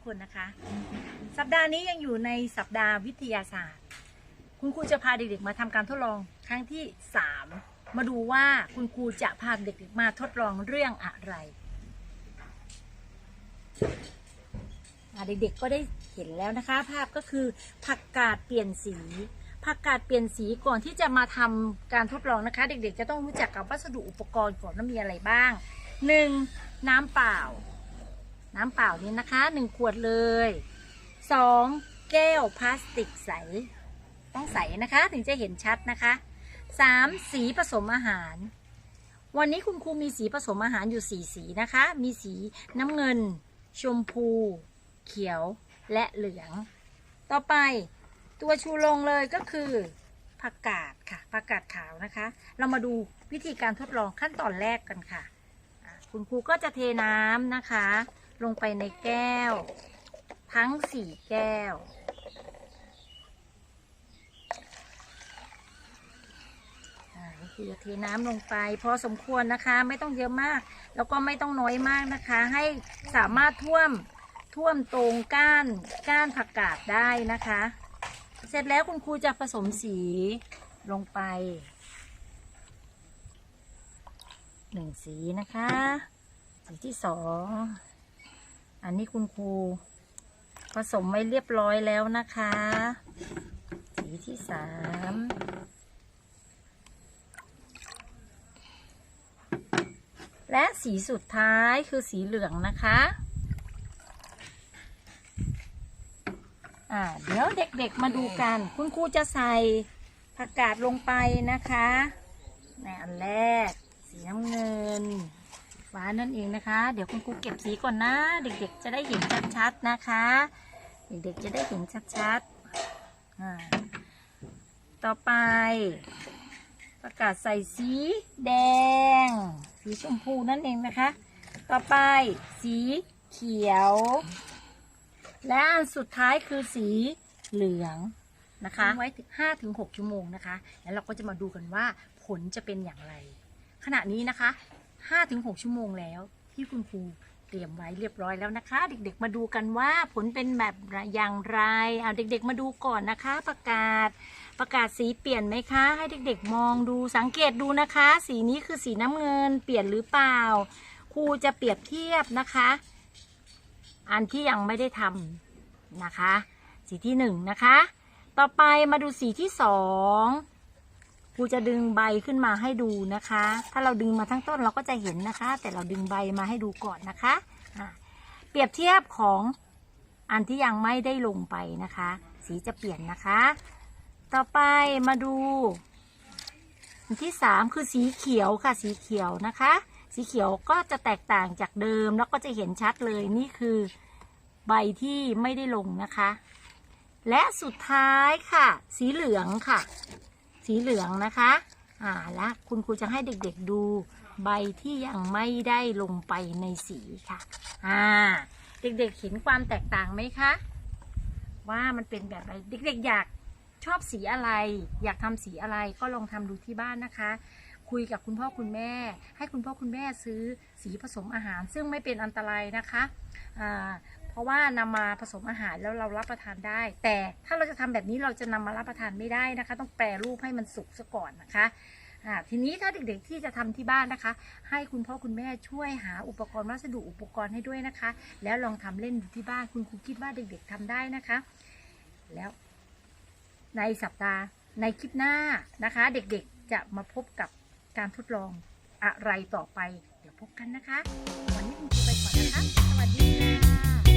กคนนะคะ สัปดาห์นี้ยังอยู่ในสัปดาห์วิทยาศาสตร์ คุณครูจะพาเด็กๆมาทำการทดลองครั้งที่ 3 มาดูว่าคุณครูจะพาเด็กๆมาทดลองเรื่องอะไรเด็กๆก็ได้เห็นแล้วนะคะ ภาพก็คือผักกาดเปลี่ยนสีผักกาดเปลี่ยนสีก่อนที่จะมาทำการทดลองนะคะ เด็กๆ จะต้องรู้จักกับวัสดุอุปกรณ์ก่อนว่ามีอะไรบ้าง 1. น้ำเปล่า น้ำเปล่านี้นะคะหนึ่งขวดเลย 2. แก้วพลาสติกใส ต้องใสนะคะถึงจะเห็นชัดนะคะ 3. สีผสมอาหาร วันนี้คุณครูมีสีผสมอาหารอยู่4สีนะคะ มีสีน้ำเงิน ชมพู เขียวและเหลือง ต่อไปตัวชูโรงเลยก็คือผักกาดค่ะผักกาดขาวนะคะ เรามาดูวิธีการทดลองขั้นตอนแรกกันค่ะ คุณครูก็จะเทน้ำนะคะ ลงไปในแก้ว ทั้งสี่แก้วคือเทน้ำลงไปพอสมควรนะคะไม่ต้องเยอะมาก แล้วก็ไม่ต้องน้อยมากนะคะ ให้สามารถท่วมท่วมตรงก้านก้านผักกาดได้นะคะ เสร็จแล้วคุณครูจะผสมสีลงไปหนึ่งสีนะคะ สีที่สอง อันนี้คุณครูผสมไว้เรียบร้อยแล้วนะคะ สีที่สามและสีสุดท้ายคือสีเหลืองนะคะ อ่า เดี๋ยวเด็กๆมาดูกัน คุณครูจะใส่ผักกาดลงไปนะคะในอันแรก สีน้ำเงิน สีฟ้านั่นเองนะคะ เดี๋ยวคุณครูเก็บสีก่อนนะ เด็กๆ จะได้เห็นชัดๆนะคะ เด็กๆ จะได้เห็นชัดๆต่อไปประกาศใส่สีแดง สีชมพูนั่นเองนะคะ ต่อไปสีเขียว และอันสุดท้ายคือสีเหลืองนะคะไว้ถึงห้าถึงหกชั่วโมงนะคะ แล้วเราก็จะมาดูกันว่าผลจะเป็นอย่างไร ขณะนี้นะคะ ห้าถึงหกชั่วโมงแล้ว ที่คุณครูเตรียมไว้เรียบร้อยแล้วนะคะ เด็กๆมาดูกันว่าผลเป็นแบบอย่างไรเอาเด็กๆมาดูก่อนนะคะ ประกาศประกาศสีเปลี่ยนไหมคะ ให้เด็กๆมองดูสังเกตดูนะคะ สีนี้คือสีน้ำเงิน เปลี่ยนหรือเปล่า ครูจะเปรียบเทียบนะคะ อันที่ยังไม่ได้ทำนะคะ สีที่หนึ่งนะคะ ต่อไปมาดูสีที่สอง รูจะดึงใบขึ้นมาให้ดูนะคะ ถ้าเราดึงมาทั้งต้นเราก็จะเห็นนะคะ แต่เราดึงใบมาให้ดูก่อนนะคะะเปรียบเทียบของอันที่ยังไม่ได้ลงไปนะคะ สีจะเปลี่ยนนะคะ ต่อไปมาดู อันที่สามคือสีเขียวค่ะ สีเขียวนะคะ สีเขียวก็จะแตกต่างจากเดิมแล้วก็จะเห็นชัดเลยนี่คือใบที่ไม่ได้ลงนะคะ และสุดท้ายค่ะ สีเหลืองค่ะ สีเหลืองนะคะอ่าและคุณครูจะให้เด็กๆดูใบที่ยังไม่ได้ลงไปในสีค่ะอ่าเด็กๆเห็นความแตกต่างไหมคะ ว่ามันเป็นแบบไรเด็กๆอยากชอบสีอะไร อยากทำสีอะไรก็ลองทำดูที่บ้านนะคะ คุยกับคุณพ่อคุณแม่ ให้คุณพ่อคุณแม่ซื้อสีผสมอาหาร ซึ่งไม่เป็นอันตรายนะคะอ่า เพราะว่านำมาผสมอาหารแล้วเรารับประทานได้ แต่ถ้าเราจะทำแบบนี้เราจะนำมารับประทานไม่ได้นะคะ ต้องแปรรูปให้มันสุกซะก่อนนะคะทีนี้ถ้าเด็กๆที่จะทำที่บ้านนะคะ ให้คุณพ่อคุณแม่ช่วยหาอุปกรณ์วัสดุอุปกรณ์ให้ด้วยนะคะ แล้วลองทำเล่นดูที่บ้านคุณครูคิดว่าเด็ก ๆทำได้นะคะ แล้วในสัปดาห์ในคลิปหน้านะคะ เด็กๆจะมาพบกับการทดลองอะไรต่อไป เดี๋ยวพบกันนะคะ วันนี้คุณจีไปก่อนนะคะ สวัสดีค่ะ